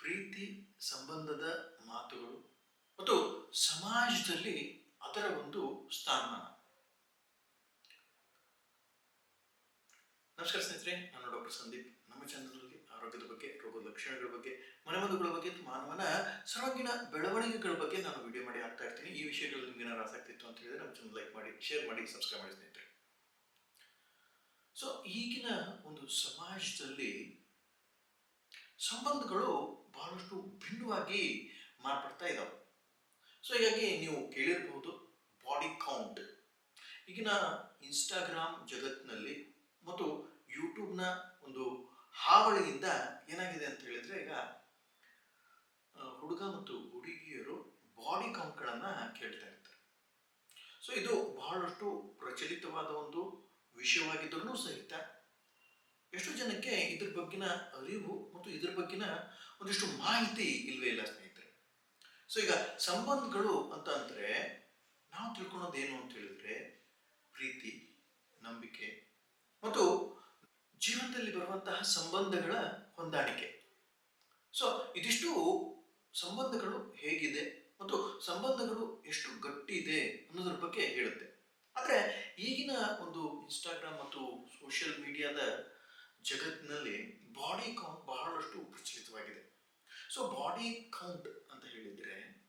ಪ್ರೀತಿ ಸಂಬಂಧದ ಮಾತುಗಳು ಮತ್ತು ಸಮಾಜದಲ್ಲಿ ಅದರ ಒಂದು ಸ್ಥಾನಮಾನ. ನಮಸ್ಕಾರ ಸ್ನೇಹಿತರೆ, ನಾನು ಡಾಕ್ಟರ್ ಸಂದೀಪ್. ನಮ್ಮ ಚಾನಲ್ನಲ್ಲಿ ಆರೋಗ್ಯದ ಬಗ್ಗೆ, ರೋಗದ ಲಕ್ಷಣಗಳ ಬಗ್ಗೆ ಮನೆಮದ್ದುಗಳ ಬಗ್ಗೆ, ಮಾನವನ ಸರ್ವಾಂಗೀಣ ಬೆಳವಣಿಗೆಗಳ ಬಗ್ಗೆ ನಾನು ವಿಡಿಯೋ ಮಾಡಿ ಹಾಕ್ತಾ ಇರ್ತೀನಿ. ಈ ವಿಷಯಗಳು ನಿಮ್ಗೆ ಏನಾದ್ರು ಆಸಕ್ತಿ ಇತ್ತು ಅಂತ ಹೇಳಿದ್ರೆ ನಮ್ಮ ಚಾನಲ್ ಲೈಕ್ ಮಾಡಿ ಶೇರ್ ಮಾಡಿ ಸಬ್ಸ್ಕ್ರೈಬ್ ಮಾಡಿ ಸ್ನೇಹಿತರೆ. ಸೊ ಈಗಿನ ಒಂದು ಸಮಾಜದಲ್ಲಿ ಸಂಬಂಧಗಳು ಬಹಳಷ್ಟು ಭಿನ್ನವಾಗಿ ಮಾರ್ಪಡ್ತಾ ಇದ್ದಾವೆ ಸೊ ಹೀಗಾಗಿ ನೀವು ಕೇಳಿರಬಹುದು ಬಾಡಿ ಕೌಂಟ್ ಈಗಿನ ಇನ್ಸ್ಟಾಗ್ರಾಮ್ ಜಗತ್ತಿನಲ್ಲಿ ಮತ್ತು ಯೂಟ್ಯೂಬ್ನ ಒಂದು ಹಾವಳಿಯಿಂದ ಏನಾಗಿದೆ ಅಂತ ಹೇಳಿದ್ರೆ ಈಗ ಹುಡುಗ ಮತ್ತು ಹುಡುಗಿಯರು ಬಾಡಿ ಕೌಂಟ್ಗಳನ್ನು ಕೇಳ್ತಾ ಇರ್ತಾರೆ. ಸೊ ಇದು ಬಹಳಷ್ಟು ಪ್ರಚಲಿತವಾದ ಒಂದು ವಿಷಯವಾಗಿದ್ದರೂ ಸಹಿತ ಎಷ್ಟೋ ಜನಕ್ಕೆ ಇದ್ರ ಬಗ್ಗಿನ ಅರಿವು ಮತ್ತು ಇದ್ರ ಬಗ್ಗಿನ ಒಂದಿಷ್ಟು ಮಾಹಿತಿ ಇಲ್ವೇ ಇಲ್ಲ ಸ್ನೇಹಿತರೆ. ಸೊ ಈಗ ಸಂಬಂಧಗಳು ಅಂತ ಅಂದ್ರೆ ನಾವು ತಿಳ್ಕೊಳೋದೇನು ಅಂತ ಹೇಳಿದ್ರೆ, ಪ್ರೀತಿ, ನಂಬಿಕೆ ಮತ್ತು ಜೀವನದಲ್ಲಿ ಬರುವಂತಹ ಸಂಬಂಧಗಳ ಹೊಂದಾಣಿಕೆ. ಸೊ ಇದಿಷ್ಟು ಸಂಬಂಧಗಳು ಹೇಗಿದೆ ಮತ್ತು ಸಂಬಂಧಗಳು ಎಷ್ಟು ಗಟ್ಟಿ ಇದೆ ಅನ್ನೋದ್ರ ಬಗ್ಗೆ ಹೇಳುತ್ತೆ. ಆದರೆ, ಈಗಿನ ಒಂದು ಇನ್ಸ್ಟಾಗ್ರಾಮ್ ಮತ್ತು ಸೋಷಿಯಲ್ ಮೀಡಿಯಾದ ಜಗತ್ತಿನಲ್ಲಿ ಬಾಡಿ ಕೌಂಟ್ ಬಹಳಷ್ಟು ಪ್ರಚಲಿತವಾಗಿದೆ. ಸೊ ಬಾಡಿ ಕೌಂಟ್ ಅಂತ ಹೇಳಿದ್ರೆ,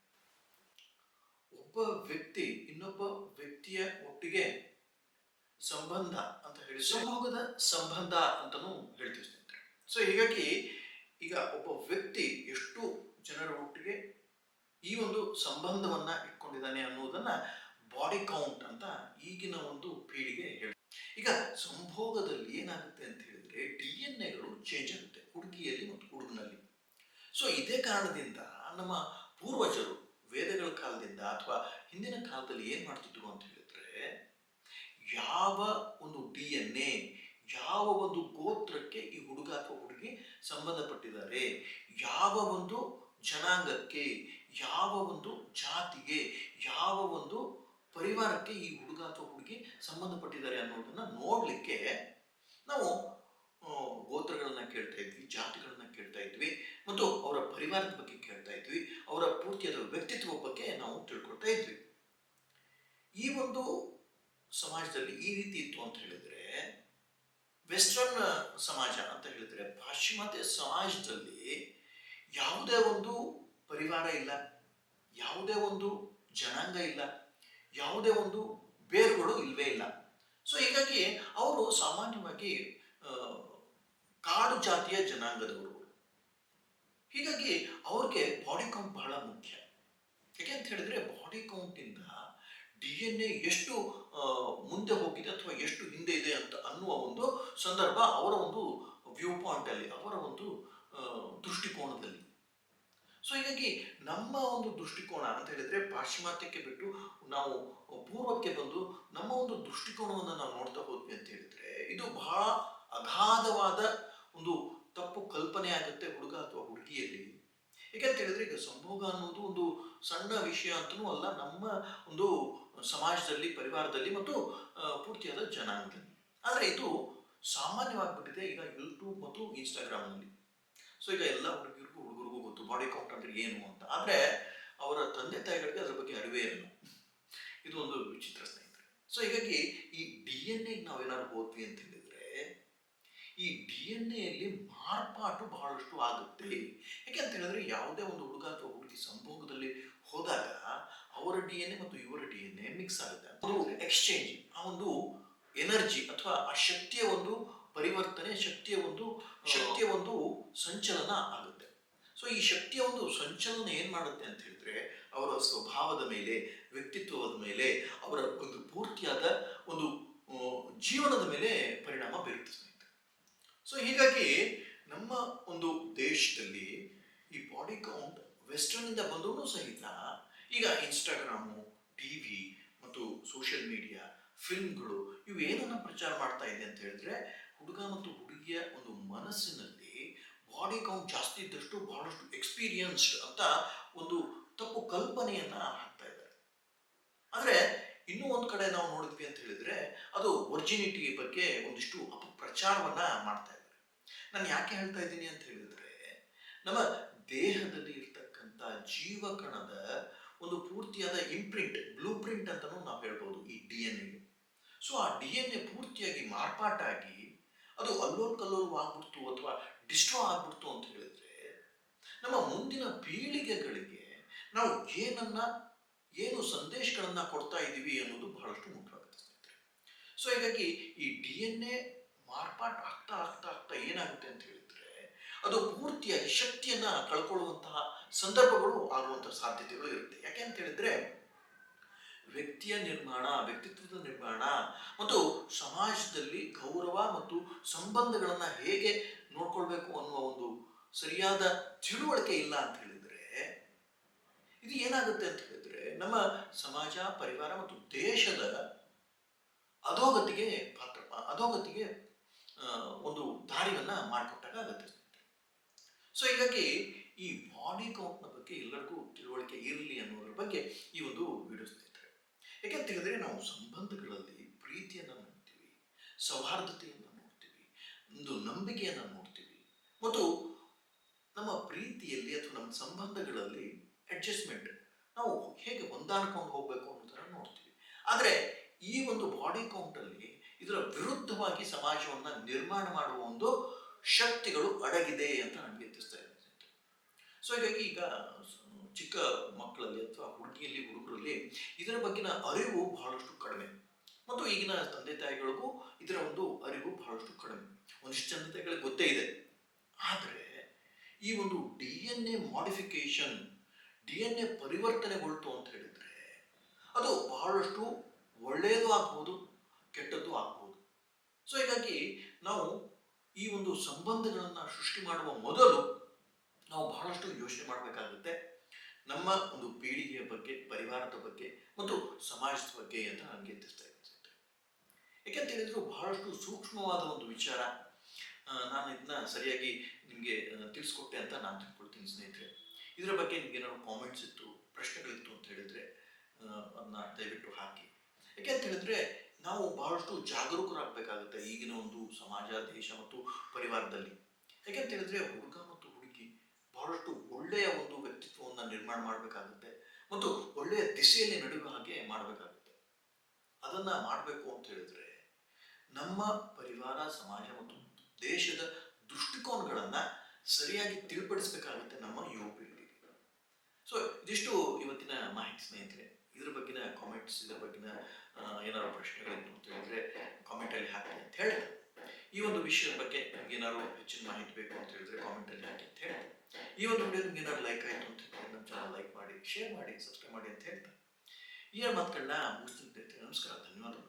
ಒಬ್ಬ ವ್ಯಕ್ತಿ ಇನ್ನೊಬ್ಬ ವ್ಯಕ್ತಿಯ ಒಟ್ಟಿಗೆ ಸಂಬಂಧ ಅಂತ ಹೇಳಿ ಸಂಭೋಗದ ಸಂಬಂಧ ಅಂತಾನೂ ಹೇಳ್ತೀವಿ ಸ್ನೇಹಿತರೆ ಸೊ ಹೀಗಾಗಿ ಈಗ ಒಬ್ಬ ವ್ಯಕ್ತಿ ಎಷ್ಟು ಜನರ ಒಟ್ಟಿಗೆ ಈ ಒಂದು ಸಂಬಂಧವನ್ನ ಇಟ್ಕೊಂಡಿದ್ದಾನೆ ಅನ್ನೋದನ್ನ ಬಾಡಿ ಕೌಂಟ್ ಅಂತ ಈಗಿನ ಒಂದು ಪೀಳಿಗೆ ಹೇಳಿ ಈಗ ಸಂಭೋಗದಲ್ಲಿ ಏನಾಗುತ್ತೆ ಅಂತ ಹೇಳಿದ್ರೆ ಡಿ ಎನ್ ಎಗಳು ಚೇಂಜ್ ಆಗುತ್ತೆ ಹುಡುಗಿಯಲ್ಲಿ ಮತ್ತು ಹುಡುಗನಲ್ಲಿ. ಸೊ ಇದೇ ಕಾರಣದಿಂದ ನಮ್ಮ ಪೂರ್ವಜರು ವೇದಗಳ ಕಾಲದಿಂದ ಅಥವಾ ಹಿಂದಿನ ಕಾಲದಲ್ಲಿ ಏನ್ ಮಾಡ್ತಿದ್ರು ಅಂತ ಹೇಳಿದ್ರೆ ಯಾವ ಒಂದು ಡಿ ಎನ್ ಎ ಯಾವ ಒಂದು ಗೋತ್ರಕ್ಕೆ ಈ ಹುಡುಗ ಅಥವಾ ಹುಡುಗಿ ಸಂಬಂಧಪಟ್ಟಿದ್ದಾರೆ? ಯಾವ ಒಂದು ಜನಾಂಗಕ್ಕೆ, ಯಾವ ಒಂದು ಜಾತಿಗೆ, ಯಾವ ಒಂದು ಪರಿವಾರಕ್ಕೆ ಈ ಹುಡುಗ ಅಥವಾ ಹುಡುಗಿ ಸಂಬಂಧಪಟ್ಟಿದ್ದಾರೆ ಅನ್ನೋದನ್ನ ನೋಡಲಿಕ್ಕೆ ನಾವು ಗೋತ್ರಗಳನ್ನು ಕೇಳ್ತಾ ಇದ್ವಿ, ಜಾತಿಗಳನ್ನ ಕೇಳ್ತಾ ಇದ್ವಿ, ಮತ್ತು ಅವರ ಪರಿವಾರದ ಬಗ್ಗೆ ಕೇಳ್ತಾ ಇದ್ವಿ, ಅವರ ಪೂರ್ತಿಯಾದ ವ್ಯಕ್ತಿತ್ವ ಬಗ್ಗೆ ನಾವು ತಿಳ್ಕೊಳ್ತಾ ಇದ್ವಿ. ಈ ಒಂದು ಸಮಾಜದಲ್ಲಿ ಈ ರೀತಿ ಇತ್ತು ಅಂತ ಹೇಳಿದ್ರೆ ವೆಸ್ಟರ್ನ್ ಸಮಾಜ ಅಂತ ಹೇಳಿದ್ರೆ ಪಾಶ್ಚಿಮಾತ್ಯ ಸಮಾಜದಲ್ಲಿ ಯಾವುದೇ ಒಂದು ಪರಿವಾರ ಇಲ್ಲ, ಯಾವುದೇ ಒಂದು ಜನಾಂಗ ಇಲ್ಲ, ಯಾವುದೇ ಒಂದು ಬೇರುಗಳು ಇಲ್ವೇ ಇಲ್ಲ. ಸೊ ಹೀಗಾಗಿ ಅವರು ಸಾಮಾನ್ಯವಾಗಿ ಕಾಡು ಜಾತಿಯ ಜನಾಂಗದವರು. ಹೀಗಾಗಿ ಅವ್ರಿಗೆ ಬಾಡಿ ಕೌಂಟ್ ಬಹಳ ಮುಖ್ಯ. ಯಾಕೆ ಅಂತ ಹೇಳಿದ್ರೆ ಬಾಡಿ ಕೌಂಟಿಂದ ಡಿ ಎನ್ ಎ ಎಷ್ಟು ಮುಂದೆ ಹೋಗಿದೆ ಅಥವಾ ಎಷ್ಟು ಹಿಂದೆ ಇದೆ ಅಂತ ಅನ್ನುವ ಒಂದು ಸಂದರ್ಭ ಅವರ ಒಂದು ವ್ಯೂ ಪಾಯಿಂಟಲ್ಲಿ ಅವರ ಒಂದು ದೃಷ್ಟಿಕೋನದಲ್ಲಿ. ಸೊ ಹೀಗಾಗಿ ನಮ್ಮ ಒಂದು ದೃಷ್ಟಿಕೋನ ಅಂತ ಹೇಳಿದ್ರೆ ಪಾಶ್ಚಿಮಾತ್ಯಕ್ಕೆ ಬಿಟ್ಟು ನಾವು ಪೂರ್ವಕ್ಕೆ ಬಂದು ನಮ್ಮ ಒಂದು ದೃಷ್ಟಿಕೋನವನ್ನು ನಾವು ನೋಡ್ತಾ ಹೋದ್ವಿ ಅಂತ ಹೇಳಿದ್ರೆ ಇದು ಬಹಳ ಅಗಾಧವಾದ ಒಂದು ತಪ್ಪು ಕಲ್ಪನೆ ಆಗುತ್ತೆ ಹುಡುಗ ಅಥವಾ ಹುಡುಗಿಯಲ್ಲಿ. ಯಾಕಂತ ಹೇಳಿದ್ರೆ ಈಗ ಸಂಭೋಗ ಅನ್ನೋದು ಒಂದು ಸಣ್ಣ ವಿಷಯ ಅಂತೂ ಅಲ್ಲ, ನಮ್ಮ ಒಂದು ಸಮಾಜದಲ್ಲಿ, ಪರಿವಾರದಲ್ಲಿ ಮತ್ತು ಪೂರ್ತಿಯಾದ ಜನಾಂಗದಲ್ಲಿ. ಆದರೆ ಇದು ಸಾಮಾನ್ಯವಾಗಿಬಿಟ್ಟಿದೆ ಈಗ ಯೂಟ್ಯೂಬ್ ಮತ್ತು ಇನ್ಸ್ಟಾಗ್ರಾಮ್ನಲ್ಲಿ ಸೊ ಈಗ ಎಲ್ಲ ಹುಡುಗಿರಿಗೂ, ಹುಡುಗರಿಗೂ ಗೊತ್ತು ಬಾಡಿ ಕೌಂಟ್ ಅಂದ್ರೆ ಏನು ಅಂತ. ಆದರೆ ಅವರ ತಂದೆ ತಾಯಿಗಳಿಗೆ ಅದ್ರ ಬಗ್ಗೆ ಅರಿವೇ ಇಲ್ಲ. ಇದು ಒಂದು ವಿಚಿತ್ರ ಸ್ನೇಹಿತರೆ. ಸೊ ಹೀಗಾಗಿ ಈ ಡಿ ಎನ್ ಎ ನಾವೇನಾದ್ರು ಹೋದ್ವಿ ಅಂತ ಹೇಳಿದ್ರೆ, ಈ ಡಿ ಎನ್ ಎಲ್ಲಿ ಮಾರ್ಪಾಟು ಬಹಳಷ್ಟು ಆಗುತ್ತೆ. ಯಾಕೆ ಅಂತ ಹೇಳಿದ್ರೆ ಯಾವುದೇ ಒಂದು ಹುಡುಗ ಅಥವಾ ಹುಡುಗಿ ಸಂಭೋಗದಲ್ಲಿ ಹೋದಾಗ ಅವರ ಡಿ ಎನ್ ಎ ಮತ್ತು ಇವರ ಡಿ ಮಿಕ್ಸ್ ಆಗುತ್ತೆ. ಅದು ಎಕ್ಸ್ಚೇಂಜ್ ಆ ಒಂದು ಎನರ್ಜಿ ಅಥವಾ ಆ ಶಕ್ತಿಯ ಒಂದು ಪರಿವರ್ತನೆ, ಶಕ್ತಿಯ ಒಂದು ಶಕ್ತಿಯ ಒಂದು ಸಂಚಲನ ಆಗುತ್ತೆ. ಸೊ ಈ ಶಕ್ತಿಯ ಒಂದು ಸಂಚಲನ ಏನ್ ಮಾಡುತ್ತೆ ಅಂತ ಹೇಳಿದ್ರೆ, ಅವರ ಸ್ವಭಾವದ ಮೇಲೆ, ವ್ಯಕ್ತಿತ್ವದ ಮೇಲೆ, ಅವರ ಒಂದು ಪೂರ್ತಿಯಾದ ಒಂದು ಜೀವನದ ಮೇಲೆ ಪರಿಣಾಮ ಬೀರುತ್ತೆ ಸೊ ಹೀಗಾಗಿ ದೇಶದಲ್ಲಿ ಈ ಬಾಡಿ ಕೌಂಟ್ ವೆಸ್ಟರ್ನ್ ಇಂದ ಬಂದರೂ ಸಹಿತ ಈಗ ಇನ್ಸ್ಟಾಗ್ರಾಮು ಟಿವಿ ಮತ್ತು ಸೋಷಿಯಲ್ ಮೀಡಿಯಾ ಫಿಲ್ಮ್ಗಳು ಇವು ಏನನ್ನ ಪ್ರಚಾರ ಮಾಡ್ತಾ ಇದೆ ಅಂತ ಹೇಳಿದ್ರೆ, ಹುಡುಗ ಮತ್ತು ಹುಡುಗಿಯ ಒಂದು ಮನಸ್ಸಿನಲ್ಲಿ ಬಾಡಿ ಕೌಂಟ್ ಜಾಸ್ತಿ ಇದ್ದಷ್ಟು ಬಹಳಷ್ಟು ಎಕ್ಸ್ಪೀರಿಯನ್ಸ್ಡ್ ಅಂತ ಒಂದು ತಪ್ಪು ಕಲ್ಪನೆಯನ್ನ ಹಾಕ್ತಾ ಇದ್ದಾರೆ. ಆದರೆ ಇನ್ನೂ ಒಂದು ಕಡೆ ನಾವು ನೋಡಿದ್ವಿ ಅಂತ ಹೇಳಿದ್ರೆ, ಅದು ಒರ್ಜಿನಿಟಿ ಬಗ್ಗೆ ಒಂದಿಷ್ಟು ಅಪಪ್ರಚಾರವನ್ನ ಮಾಡ್ತಾ ಇದ್ದಾರೆ. ನಾನು ಯಾಕೆ ಹೇಳ್ತಾ ಇದ್ದೀನಿ ಅಂತ ಹೇಳಿದ್ರೆ ನಮ್ಮ ದೇಹದಲ್ಲಿ ಇರ್ತಕ್ಕಂಥ ಜೀವಕಣದ ಒಂದು ಪೂರ್ತಿಯಾದ ಇಂಪ್ರಿಂಟ್ ಬ್ಲೂ ಪ್ರಿಂಟ್ ಅಂತಲೂ ನಾವು ಹೇಳ್ಬೋದು ಈ ಡಿ ಎನ್ ಎ ಸೊ ಆ ಡಿ ಎನ್ ಎ ಪೂರ್ತಿಯಾಗಿ ಮಾರ್ಪಾಟಾಗಿ ಅದು ಅಲ್ಲೋಲ್ ಕಲ್ಲೋಲ್ ಆಗ್ಬಿಡ್ತು ಅಥವಾ ಡಿಸ್ಟ್ರೋ ಆಗ್ಬಿಡ್ತು ಅಂತ ಹೇಳಿದ್ರೆ, ನಮ್ಮ ಮುಂದಿನ ಪೀಳಿಗೆಗಳಿಗೆ ನಾವು ಏನನ್ನ, ಏನು ಸಂದೇಶಗಳನ್ನ ಕೊಡ್ತಾ ಇದ್ದೀವಿ ಅನ್ನೋದು ಬಹಳಷ್ಟು ಮುಖ್ಯವಾಗುತ್ತೆ ಸೊ ಹೀಗಾಗಿ ಈ ಡಿ ಎನ್ ಎ ಮಾರ್ಪಾಟ್ ಆಗ್ತಾ ಆಗ್ತಾ ಆಗ್ತಾ ಏನಾಗುತ್ತೆ ಅಂತ ಹೇಳಿದ್ರೆ ಅದು ಪೂರ್ತಿಯಾಗಿ ಶಕ್ತಿಯನ್ನ ಕಳ್ಕೊಳ್ಳುವಂತಹ ಸಂದರ್ಭಗಳು ಆಗುವಂತಹ ಸಾಧ್ಯತೆಗಳು ಇರುತ್ತೆ. ಯಾಕೆ ಅಂತ ಹೇಳಿದ್ರೆ, ವ್ಯಕ್ತಿಯ ನಿರ್ಮಾಣ, ವ್ಯಕ್ತಿತ್ವದ ನಿರ್ಮಾಣ ಮತ್ತು ಸಮಾಜದಲ್ಲಿ ಗೌರವ ಮತ್ತು ಸಂಬಂಧಗಳನ್ನ ಹೇಗೆ ನೋಡ್ಕೊಳ್ಬೇಕು ಅನ್ನುವ ಒಂದು ಸರಿಯಾದ ತಿಳುವಳಿಕೆ ಇಲ್ಲ ಅಂತ ಹೇಳಿದ್ರೆ, ಇದು ಏನಾಗುತ್ತೆ ಅಂತ ಹೇಳಿದ್ರೆ, ನಮ್ಮ ಸಮಾಜ, ಪರಿವಾರ ಮತ್ತು ದೇಶದ ಅಧೋಗತಿಗೆ ಪಾತ್ರ ಅಧೋಗತಿಗೆ ಒಂದು ದಾರಿಯನ್ನ ಮಾಡಿಕೊಟ್ಟಾಗ ಆಗುತ್ತೆ. ಸೊ ಹೀಗಾಗಿ ಈ ಬಾಡಿ ಕೌಂಟ್ನ ಬಗ್ಗೆ ಎಲ್ಲರಿಗೂ ತಿಳುವಳಿಕೆ ಇರಲಿ ಅನ್ನೋದ್ರ ಬಗ್ಗೆ ಈ ಒಂದು ವಿಡಿಯೋ ಸ್ನೇಹಿತರೆ ಯಾಕೆಂತ ಹೇಳಿದ್ರೆ ನಾವು ಸಂಬಂಧಗಳಲ್ಲಿ ಪ್ರೀತಿಯನ್ನು ನೋಡ್ತೀವಿ, ಸೌಹಾರ್ದತೆಯನ್ನು ನೋಡ್ತೀವಿ, ಒಂದು ನಂಬಿಕೆಯನ್ನು ನೋಡ್ತೀವಿ. ಮತ್ತು ನಮ್ಮ ಪ್ರೀತಿಯಲ್ಲಿ ಅಥವಾ ನಮ್ಮ ಸಂಬಂಧಗಳಲ್ಲಿ ಅಡ್ಜಸ್ಟ್ಮೆಂಟ್ ನಾವು ಹೇಗೆ ಹೊಂದಾಣಿಕೊಂಡು ಹೋಗಬೇಕು ಅನ್ನೋದನ್ನು ನೋಡ್ತೀವಿ. ಆದರೆ ಈ ಒಂದು ಬಾಡಿ ಕೌಂಟಲ್ಲಿ ಇದರ ವಿರುದ್ಧವಾಗಿ ಸಮಾಜವನ್ನು ನಿರ್ಮಾಣ ಮಾಡುವ ಒಂದು ಶಕ್ತಿಗಳು ಅಡಗಿದೆ ಅಂತ ನನಗೆ ತಿಳಿಸ್ತಾ ಇದೆ ಸೊ ಹೀಗಾಗಿ ಈಗ, ಚಿಕ್ಕ ಮಕ್ಕಳಲ್ಲಿ ಅಥವಾ ಹುಡುಗಿಯಲ್ಲಿ, ಹುಡುಗರಲ್ಲಿ ಇದರ ಬಗ್ಗಿನ ಅರಿವು ಬಹಳಷ್ಟು ಕಡಿಮೆ. ಮತ್ತು ಈಗಿನ ತಂದೆ ತಾಯಿಗಳಿಗೂ ಇದರ ಒಂದು ಅರಿವು ಬಹಳಷ್ಟು ಕಡಿಮೆ. ಒಂದಿಷ್ಟು ತಂದೆ ತಾಯಿಗಳಿಗೆ ಗೊತ್ತೇ ಇದೆ. ಆದರೆ, ಈ ಒಂದು D N A modification D N A ಪರಿವರ್ತನೆಗೊಳ್ತು ಅಂತ ಹೇಳಿದ್ರೆ, ಅದು ಬಹಳಷ್ಟು ಒಳ್ಳೆಯದು ಆಗ್ಬೋದು, ಕೆಟ್ಟದ್ದು ಆಗ್ಬೋದು. ಸೊ ಹೀಗಾಗಿ ನಾವು ಈ ಒಂದು ಸಂಬಂಧಗಳನ್ನು ಸೃಷ್ಟಿ ಮಾಡುವ ಮೊದಲು ನಾವು ಬಹಳಷ್ಟು ಯೋಚನೆ ಮಾಡಬೇಕಾಗುತ್ತೆ. ನಮ್ಮ ಒಂದು ಪೀಳಿಗೆಯ ಬಗ್ಗೆ, ಪರಿವಾರದ ಬಗ್ಗೆ ಮತ್ತು ಸಮಾಜದ ಬಗ್ಗೆ ಅಂತ ನನಗೆ ತಿಳಿಸ್ತಾ ಇದೆ ಯಾಕೆಂತ ಹೇಳಿದ್ರು ಬಹಳಷ್ಟು ಸೂಕ್ಷ್ಮವಾದ ಒಂದು ವಿಚಾರ ನಾನು ಇದನ್ನ ಸರಿಯಾಗಿ ನಿಮಗೆ ತಿಳಿಸ್ಕೊಟ್ಟೆ ಅಂತ ನಾನು ತಿಳ್ಕೊಳ್ತೀನಿ ಸ್ನೇಹಿತರೆ. ಇದರ ಬಗ್ಗೆ ನಿಮ್ಗೆ ಏನಾದ್ರು ಕಾಮೆಂಟ್ಸ್ ಇತ್ತು, ಪ್ರಶ್ನೆಗಳಿತ್ತು ಅಂತ ಹೇಳಿದ್ರೆ ಅದನ್ನ ದಯವಿಟ್ಟು ಹಾಕಿ. ಯಾಕೆ ಅಂತ ಹೇಳಿದ್ರೆ ನಾವು ಬಹಳಷ್ಟು ಜಾಗರೂಕರಾಗಬೇಕಾಗುತ್ತೆ ಈಗಿನ ಒಂದು ಸಮಾಜ, ದೇಶ ಮತ್ತು ಪರಿವಾರದಲ್ಲಿ. ಯಾಕೆ ಅಂತ ಹೇಳಿದ್ರೆ ಹುಡುಗ ಮತ್ತು ಹುಡುಗಿ ಬಹಳಷ್ಟು ಒಳ್ಳೆಯ ಒಂದು ವ್ಯಕ್ತಿತ್ವವನ್ನು ನಿರ್ಮಾಣ ಮಾಡಬೇಕಾಗುತ್ತೆ ಮತ್ತು ಒಳ್ಳೆಯ ದಿಸೆಯಲ್ಲಿ ನಡೆಯುವ ಹಾಗೆ ಮಾಡಬೇಕಾಗುತ್ತೆ. ಅದನ್ನ ಮಾಡಬೇಕು ಅಂತ ಹೇಳಿದ್ರೆ ನಮ್ಮ ಪರಿವಾರ, ಸಮಾಜ ಮತ್ತು ದೇಶದ ದೃಷ್ಟಿಕೋನಗಳನ್ನ ಸರಿಯಾಗಿ ತಿಳಿಪಡಿಸಬೇಕಾಗುತ್ತೆ ನಮ್ಮ ಯುವ ಪೀಳಿಗೆಗೆ. ಸೊ ಇದಿಷ್ಟು ಇವತ್ತಿನ ಮಾಹಿತಿ ಸ್ನೇಹಿತರೆ. ಇದ್ರ ಬಗ್ಗೆನ ಕಾಮೆಂಟ್ಸ್ ಇದ್ರ ಬಗ್ಗೆನ ಏನಾದ್ರು ಪ್ರಶ್ನೆಗಳಿತ್ತು ಅಂತ ಹೇಳಿದ್ರೆ ಕಾಮೆಂಟ್ ಅಲ್ಲಿ ಹಾಕಿ ಅಂತ ಹೇಳಿ ಈ ಒಂದು ವಿಷಯದ ಬಗ್ಗೆ ನಿಮ್ಗೆ ಏನಾದ್ರು ಹೆಚ್ಚಿನ ಮಾಹಿತಿ ಬೇಕು ಅಂತ ಹೇಳಿದ್ರೆ ಕಾಮೆಂಟ್ ಅಲ್ಲಿ ಹಾಕಿ ಅಂತ ಹೇಳಿ ಈ ಒಂದು ವಿಡಿಯೋ ನಿಮ್ಗೆ ಏನಾದ್ರು ಲೈಕ್ ಆಯಿತು ಅಂತ ಹೇಳಿದ್ರೆ ನಮ್ಮ ಚಾನಲ್ ಲೈಕ್ ಮಾಡಿ ಶೇರ್ ಮಾಡಿ ಸಬ್ಸ್ಕ್ರೈಬ್ ಮಾಡಿ ಅಂತ ಹೇಳ್ತಾರೆ ಈ ಮಾತುಗಳನ್ನ ಮುಗಿಸ್ತೀನಿ ನಮಸ್ಕಾರ, ಧನ್ಯವಾದಗಳು.